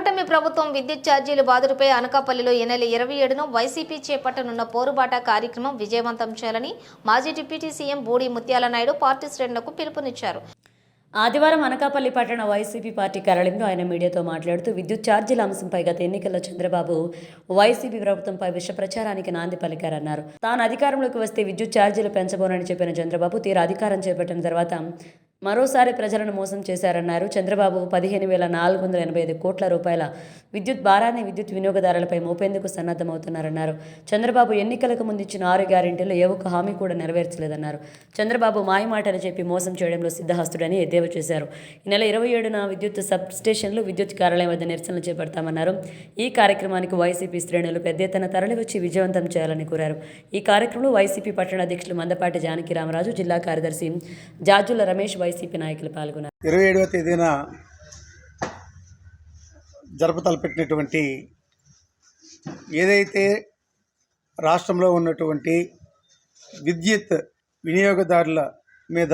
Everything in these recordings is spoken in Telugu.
కూటమి ప్రభుత్వం విద్యుత్ ఛార్జీలు బాదురుపై అనకాపల్లిలో ఈ నెల ఇరవై ఏడును వైసీపీ చేపట్టనున్న పోరుబాట కార్యక్రమం విజయవంతం చేయాలని మాజీ డిప్యూటీ సీఎం బూడి ముత్యాల నాయుడు పార్టీ శ్రేణులకు పిలుపునిచ్చారు. ఆదివారం అనకాపల్లి పట్టణ వైసీపీ పార్టీ కార్యాలయంలో ఆయన మీడియాతో మాట్లాడుతూ విద్యుత్ ఛార్జీల అంశంపై గత ఎన్నికల్లో చంద్రబాబు వైసీపీ ప్రభుత్వంపై విష ప్రచారానికి నాంది పలికారన్నారు. తాను అధికారంలోకి వస్తే విద్యుత్ ఛార్జీలు పెంచబోనని చెప్పిన చంద్రబాబు తీరా అధికారం చేపట్టిన తర్వాత మరోసారి ప్రజలను మోసం చేశారన్నారు. చంద్రబాబు పదిహేను వేల నాలుగు వందల ఎనభై ఐదు కోట్ల రూపాయల విద్యుత్ భారాన్ని విద్యుత్ వినియోగదారులపై మోపేందుకు సన్నద్ధమవుతున్నారన్నారు. చంద్రబాబు ఎన్నికలకు ముందు ఇచ్చిన ఆరు గ్యారెంటీలో ఏ ఒక్క హామీ కూడా నెరవేర్చలేదన్నారు. చంద్రబాబు మాయమాటలు చెప్పి మోసం చేయడంలో సిద్ధహస్తుడని ఎద్దేవా చేశారు. ఈ నెల ఇరవై ఏడున విద్యుత్ సబ్ స్టేషన్లు విద్యుత్ కార్యాలయం వద్ద నిరసనలు చేపడతామన్నారు. ఈ కార్యక్రమానికి వైసీపీ శ్రేణులు పెద్ద ఎత్తున తరలివచ్చి విజయవంతం చేయాలని కోరారు. ఈ కార్యక్రమంలో వైసీపీ పట్టణ అధ్యక్షులు మందపాటి జానకి రామరాజు జిల్లా కార్యదర్శి జాజుల రమేష్ వై వైసీపీ నాయకులు పాల్గొన్నారు. ఇరవై ఏడవ తేదీన జరప తలపెట్టినటువంటి ఏదైతే రాష్ట్రంలో ఉన్నటువంటి విద్యుత్ వినియోగదారుల మీద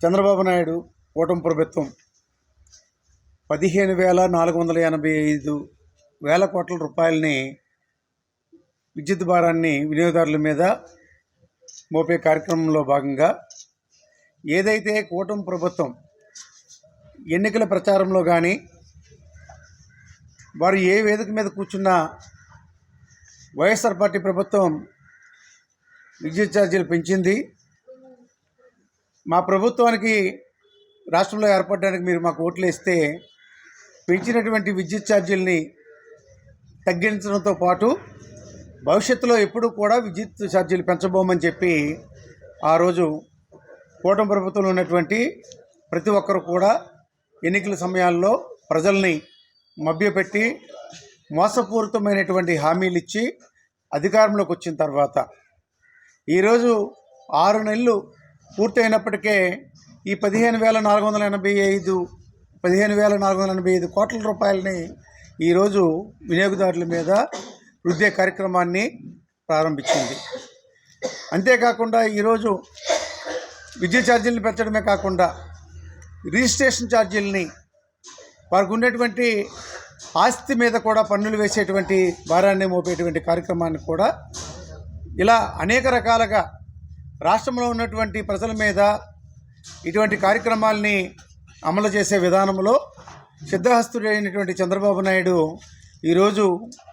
చంద్రబాబు నాయుడు కూటమి ప్రభుత్వం పదిహేను వేల నాలుగు వందల ఎనభై ఐదు వేల కోట్ల రూపాయలని విద్యుత్ భారాన్ని వినియోగదారుల మీద మోపే కార్యక్రమంలో భాగంగా ఏదైతే కూటమి ప్రభుత్వం ఎన్నికల ప్రచారంలో కానీ వారు ఏ వేదిక మీద కూర్చున్నా వైఎస్ఆర్ పార్టీ ప్రభుత్వం విద్యుత్ ఛార్జీలు పెంచింది. మా ప్రభుత్వానికి రాష్ట్రంలో ఏర్పడడానికి మీరు మాకు ఓట్లు వేస్తే పెంచినటువంటి విద్యుత్ ఛార్జీలని తగ్గించడంతో పాటు భవిష్యత్తులో ఎప్పుడూ కూడా విద్యుత్ ఛార్జీలు పెంచబోమని చెప్పి ఆ రోజు కూటమి ప్రభుత్వంలో ఉన్నటువంటి ప్రతి ఒక్కరు కూడా ఎన్నికల సమయాల్లో ప్రజల్ని మభ్యపెట్టి మోసపూరితమైనటువంటి హామీలు ఇచ్చి అధికారంలోకి వచ్చిన తర్వాత ఈరోజు ఆరు నెలలు పూర్తయినప్పటికే ఈ పదిహేను వేల నాలుగు వందల ఎనభై ఐదు పదిహేను వేల నాలుగు వందల ఎనభై ఐదు కోట్ల రూపాయలని ఈరోజు వినియోగదారుల మీద వృద్ధే కార్యక్రమాన్ని ప్రారంభించింది. అంతేకాకుండా ఈరోజు విద్యుత్ ఛార్జీలను పెంచడమే కాకుండా రిజిస్ట్రేషన్ ఛార్జీలని వారికి ఉండేటువంటి ఆస్తి మీద కూడా పన్నులు వేసేటువంటి భారాన్ని మోపేటువంటి కార్యక్రమాన్ని కూడా ఇలా అనేక రకాలుగా రాష్ట్రంలో ఉన్నటువంటి ప్రజల మీద ఇటువంటి కార్యక్రమాల్ని అమలు చేసే విధానంలో సిద్ధహస్తుడైనటువంటి చంద్రబాబు నాయుడు ఈరోజు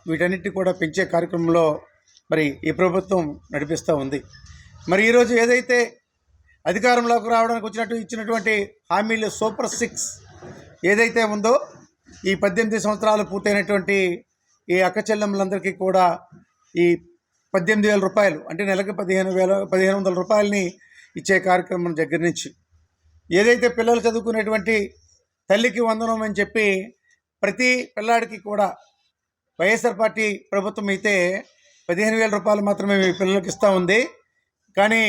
వీటన్నిటి కూడా పెంచే కార్యక్రమంలో మరి ఈ ప్రభుత్వం నడిపిస్తూ ఉంది. మరి ఈరోజు ఏదైతే అధికారంలోకి రావడానికి వచ్చినట్టు ఇచ్చినటువంటి హామీలు సూపర్ సిక్స్ ఏదైతే ఉందో ఈ పద్దెనిమిది సంవత్సరాలు పూర్తయినటువంటి ఈ అక్కచెల్లెమ్మలందరికీ కూడా ఈ పద్దెనిమిది వేల రూపాయలు అంటే నెలకు పదిహేను వేల పదిహేను వందల రూపాయలని ఇచ్చే కార్యక్రమం దగ్గర నుంచి. ఏదైతే పిల్లలు చదువుకునేటువంటి తల్లికి వందనం అని చెప్పి ప్రతి పిల్లాడికి కూడా వైఎస్ఆర్ పార్టీ ప్రభుత్వం అయితే పదిహేను వేల రూపాయలు మాత్రమే మీ పిల్లలకి ఇస్తూ ఉంది. కానీ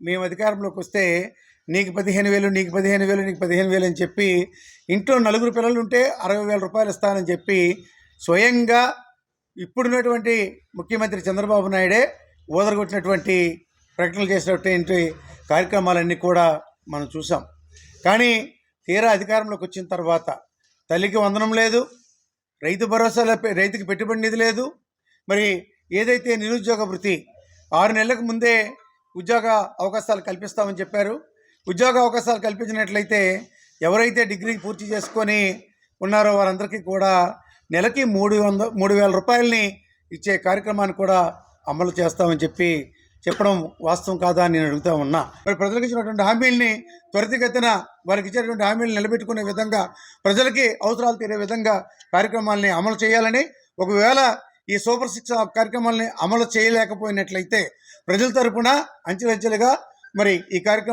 మేము అధికారంలోకి వస్తే నీకు పదిహేను వేలు నీకు పదిహేను వేలు నీకు పదిహేను వేలు అని చెప్పి ఇంట్లో నలుగురు పిల్లలు ఉంటే అరవై వేల రూపాయలు ఇస్తానని చెప్పి స్వయంగా ఇప్పుడున్నటువంటి ముఖ్యమంత్రి చంద్రబాబు నాయుడే ఓదరగొట్టినటువంటి ప్రకటనలు చేసినటువంటి కార్యక్రమాలన్నీ కూడా మనం చూసాం. కానీ తీరా అధికారంలోకి వచ్చిన తర్వాత తల్లికి వందనం లేదు రైతు భరోసా రైతుకి పెట్టుబడి నిధి లేదు. మరి ఏదైతే నిరుద్యోగ వృత్తి ఆరు నెలలకు ముందే ఉద్యోగ అవకాశాలు కల్పిస్తామని చెప్పారు. ఉద్యోగ అవకాశాలు కల్పించినట్లయితే ఎవరైతే డిగ్రీ పూర్తి చేసుకొని ఉన్నారో వారందరికీ కూడా నెలకి మూడు వంద మూడు వేల రూపాయలని ఇచ్చే కార్యక్రమాన్ని కూడా అమలు చేస్తామని చెప్పి చెప్పడం వాస్తవం కాదా అని నేను అడుగుతా ఉన్నా. మరి ప్రజలకు ఇచ్చినటువంటి హామీల్ని త్వరితగతిన వారికి ఇచ్చేటువంటి హామీలు నిలబెట్టుకునే విధంగా ప్రజలకి అవసరాలు తీరే విధంగా కార్యక్రమాల్ని అమలు చేయాలని ఒకవేళ ఈ సూపర్ సిక్స్ కార్యక్రమాల్ని అమలు చేయలేకపోయినట్లయితే ప్రజల తరపున అంచెలంచెలుగా మరి ఈ కార్యక్రమం